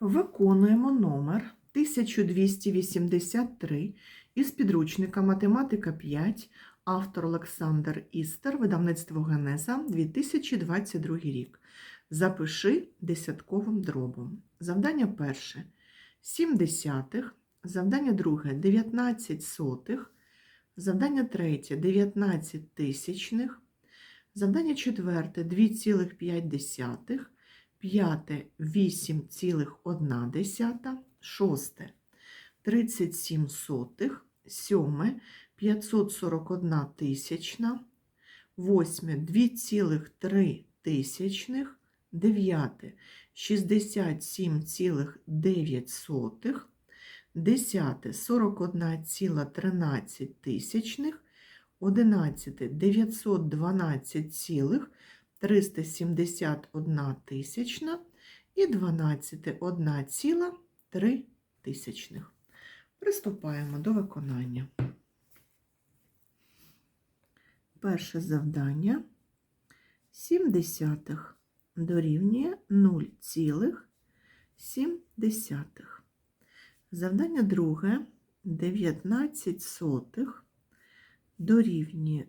Виконуємо номер 1283 із підручника Математика 5, автор Олександр Істер, видавництво Генеза, 2022 рік. Запиши десятковим дробом. Завдання перше 7 десятих, завдання друге 19 сотих, завдання третє 19 тисячних, завдання четверте 2,5, п'яте 8,1, шосте 37 сотих, сьоме 541 тисячна, восьме 2,3 тисячних, дев'яте 67,9, десяте 41,13 тисячних, одинадцяте 912, 371 тисячна і 12 1,3 тисячних. Приступаємо до виконання. Перше завдання 7 десятих дорівнює 0,7. Завдання друге 19 сотих дорівнює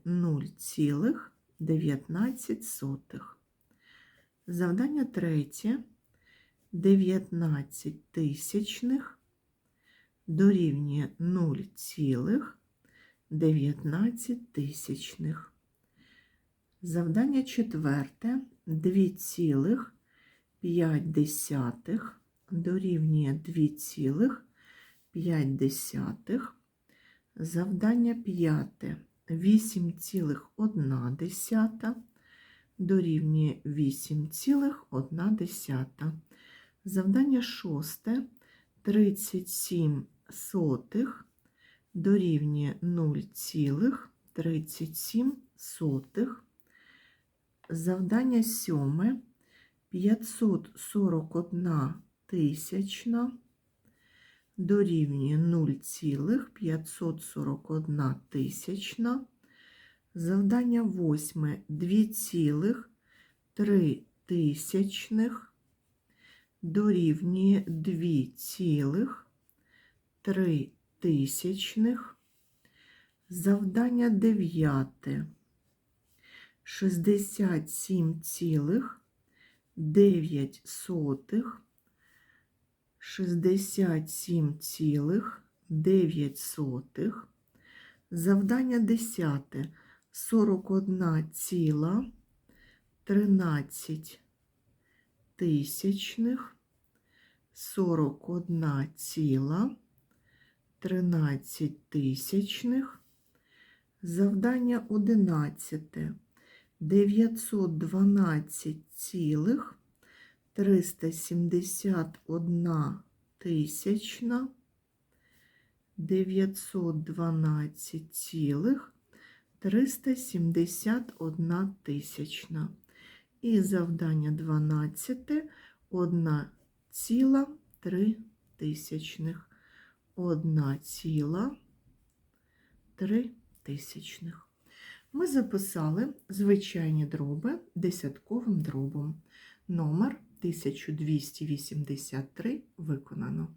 0,19. Завдання третє 19 тисячних дорівнює 0,19 тисячних. Завдання четверте 2,5 дорівнює 2,5. Завдання п'яте 8,1 дорівнює 8,1. Завдання шосте 37 сотих дорівнює 0,37 сотих. Завдання сьоме 541 тисячна дорівнює 0,541 тисячна. Завдання восьме 2,3 тисячних дорівнює 2,3 тисячних. Завдання дев'яте 67,9 сотих, 67,9 сотих. Завдання десяте 41 ціла 13 тисячних, 41 ціла 13 тисячних. Завдання 11 912 цілих 371 тисячна 912 цілих 371 тисячна. І завдання 12 1 ціла 3 тисячних. 1 ціла 3 тисячних. Ми записали звичайні дроби десятковим дробом. Номер 1283 виконано.